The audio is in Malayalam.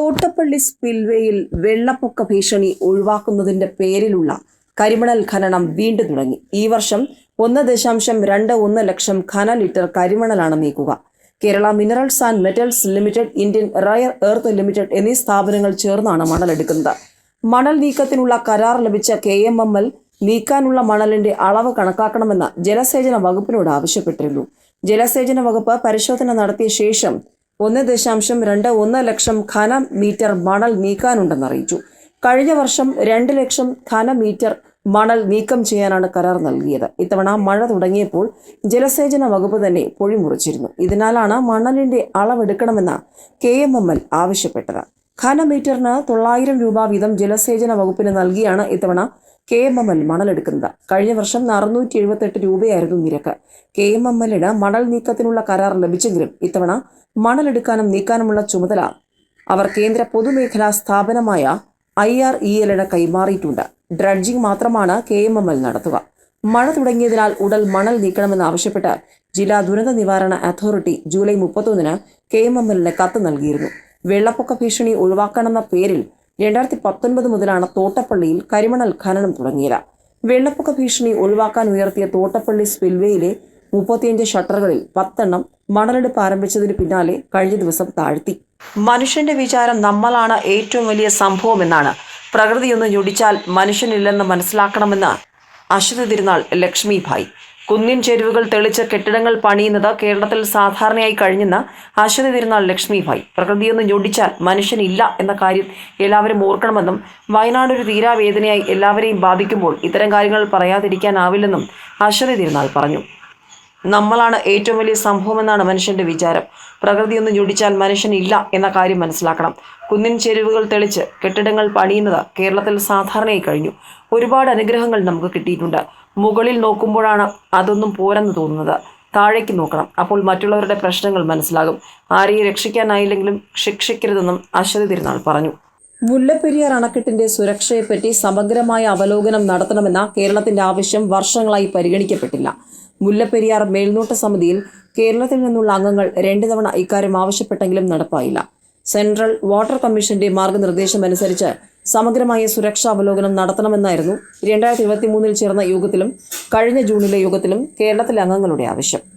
തോട്ടപ്പള്ളി സ്പിൽവേയിൽ വെള്ളപ്പൊക്ക ഭീഷണി ഒഴിവാക്കുന്നതിന്റെ പേരിലുള്ള കരിമണൽ ഖനനം വീണ്ടും തുടങ്ങി. ഈ വർഷം ഒന്ന് ദശാംശം രണ്ട് ഒന്ന് ലക്ഷം ഖന ലിറ്റർ കരിമണലാണ് നീക്കുക. Kerala minerals and metals limited Indian rare earth limited എന്നീ സ്ഥാപനങ്ങൾ ചേർന്നാണ് മണൽ എടുക്കുന്നത് മണൽ നീക്കത്തിനുള്ള കരാർ ലഭിച്ച കെ എം എം എൽ നീക്കാനുള്ള മണലിന്റെ അളവ് കണക്കാക്കണമെന്ന് ജലസേചന വകുപ്പിനോട് ആവശ്യപ്പെട്ടിരുന്നു. ജലസേചന വകുപ്പ് പരിശോധന നടത്തിയ ശേഷം ഒന്ന് ദശാംശം രണ്ട് ഒന്ന് ലക്ഷം ഘന മീറ്റർ മണൽ നീക്കാനുണ്ടെന്ന് അറിയിച്ചു. കഴിഞ്ഞ വർഷം രണ്ട് ലക്ഷം ഘന മീറ്റർ മണൽ നീക്കം ചെയ്യാനാണ് കരാർ നൽകിയത്. ഇത്തവണ മഴ തുടങ്ങിയപ്പോൾ ജലസേചന വകുപ്പ് തന്നെ പൊഴിമുറിച്ചിരുന്നു. ഇതിനാലാണ് മണലിന്റെ അളവെടുക്കണമെന്ന് കെ എം എം എൽ ആവശ്യപ്പെട്ടത്. ഘനമീറ്ററിന് തൊള്ളായിരം രൂപ വീതം ജലസേചന വകുപ്പിന് നൽകിയാണ് ഇത്തവണ കെ എം എം എൽ മണലെടുക്കുന്നത്. കഴിഞ്ഞ വർഷം അറുന്നൂറ്റി എഴുപത്തെട്ട് രൂപയായിരുന്നു നിരക്ക്. കെ എം എം എല്ലിന് മണൽ നീക്കത്തിനുള്ള കരാർ ലഭിച്ചെങ്കിലും ഇത്തവണ മണലെടുക്കാനും നീക്കാനുമുള്ള ചുമതല അവർ കേന്ദ്ര പൊതുമേഖലാ സ്ഥാപനമായ ഐ ആർ ഇ എല്ലിന് കൈമാറിയിട്ടുണ്ട്. ഡ്രഡ്ജിംഗ് മാത്രമാണ് കെ എം എം എൽ നടത്തുക. മഴ തുടങ്ങിയതിനാൽ ഉടൽ മണൽ നീക്കണമെന്ന് ആവശ്യപ്പെട്ട് ജില്ലാ ദുരന്ത നിവാരണ അതോറിറ്റി ജൂലൈ മുപ്പത്തൊന്നിന് കെ എം എം എല്ലിന് കത്ത് നൽകിയിരുന്നു. വെള്ളപ്പൊക്ക ഭീഷണി ഒഴിവാക്കണമെന്ന പേരിൽ രണ്ടായിരത്തി പത്തൊൻപത് മുതലാണ് തോട്ടപ്പള്ളിയിൽ കരിമണൽ ഖനനം തുടങ്ങിയത്. വെള്ളപ്പൊക്ക ഭീഷണി ഒഴിവാക്കാൻ ഉയർത്തിയ തോട്ടപ്പള്ളി സ്പിൽവേയിലെ മുപ്പത്തിയഞ്ച് ഷട്ടറുകളിൽ പത്തെണ്ണം മണലെടുപ്പ് ആരംഭിച്ചതിന് പിന്നാലെ കഴിഞ്ഞ ദിവസം താഴ്ത്തി. മനുഷ്യന്റെ വിചാരം നമ്മളാണ് ഏറ്റവും വലിയ സംഭവം എന്നാണ് പ്രകൃതിയൊന്ന് ഞൊടിച്ചാൽ മനുഷ്യനില്ലെന്ന് മനസ്സിലാക്കണമെന്ന് അശ്വതി തിരുനാൾ ലക്ഷ്മിഭായ് കുന്നിൻ ചെരുവുകൾ തെളിച്ച കെട്ടിടങ്ങൾ പണിയുന്നത് കേരളത്തിൽ സാധാരണയായി കഴിഞ്ഞെന്ന് അശ്വതി തിരുനാൾ ലക്ഷ്മിഭായ് പ്രകൃതിയൊന്ന് ഞൊടിച്ചാൽ മനുഷ്യനില്ല എന്ന കാര്യം എല്ലാവരും ഓർക്കണമെന്നും വയനാട് ഒരു തീരാവേദനയായി എല്ലാവരെയും ബാധിക്കുമ്പോൾ ഇത്തരം കാര്യങ്ങൾ പറയാതിരിക്കാനാവില്ലെന്നും അശ്വതി തിരുനാൾ പറഞ്ഞു. നമ്മളാണ് ഏറ്റവും വലിയ സംഭവമെന്നാണ് മനുഷ്യന്റെ വിചാരം. പ്രകൃതി ഒന്ന് ഞൊടിച്ചാൽ മനുഷ്യനില്ല എന്ന കാര്യം മനസ്സിലാക്കണം. കുന്നിൻ ചെരുവുകൾ തെളിച്ച് കെട്ടിടങ്ങൾ പണിയുന്നത് കേരളത്തിൽ സാധാരണയായി കഴിഞ്ഞു. ഒരുപാട് അനുഗ്രഹങ്ങൾ നമുക്ക് കിട്ടിയിട്ടുണ്ട്. മുകളിൽ നോക്കുമ്പോഴാണ് അതൊന്നും പോരെന്ന് തോന്നുന്നത്. താഴേക്ക് നോക്കണം. അപ്പോൾ മറ്റുള്ളവരുടെ പ്രശ്നങ്ങൾ മനസ്സിലാകും. ആരെയും രക്ഷിക്കാനായില്ലെങ്കിലും ശിക്ഷിക്കരുതെന്നും അശ്വതി തിരുനാൾ പറഞ്ഞു. മുല്ലപ്പെരിയാർ അണക്കെട്ടിന്റെ സുരക്ഷയെപ്പറ്റി സമഗ്രമായ അവലോകനം നടത്തണമെന്ന കേരളത്തിന്റെ ആവശ്യം വർഷങ്ങളായി പരിഗണിക്കപ്പെട്ടില്ല. മുല്ലപ്പെരിയാർ മേൽനോട്ട സമിതിയിൽ കേരളത്തിൽ നിന്നുള്ള അംഗങ്ങൾ രണ്ടു തവണ ഇക്കാര്യം ആവശ്യപ്പെട്ടെങ്കിലും നടപ്പായില്ല. സെൻട്രൽ വാട്ടർ കമ്മീഷന്റെ മാർഗനിർദ്ദേശം അനുസരിച്ച് സമഗ്രമായ സുരക്ഷാ അവലോകനം നടത്തണമെന്നായിരുന്നു രണ്ടായിരത്തി ഇരുപത്തി മൂന്നിൽ ചേർന്ന യോഗത്തിലും കഴിഞ്ഞ ജൂണിലെ യോഗത്തിലും കേരളത്തിലെ അംഗങ്ങളുടെ ആവശ്യം.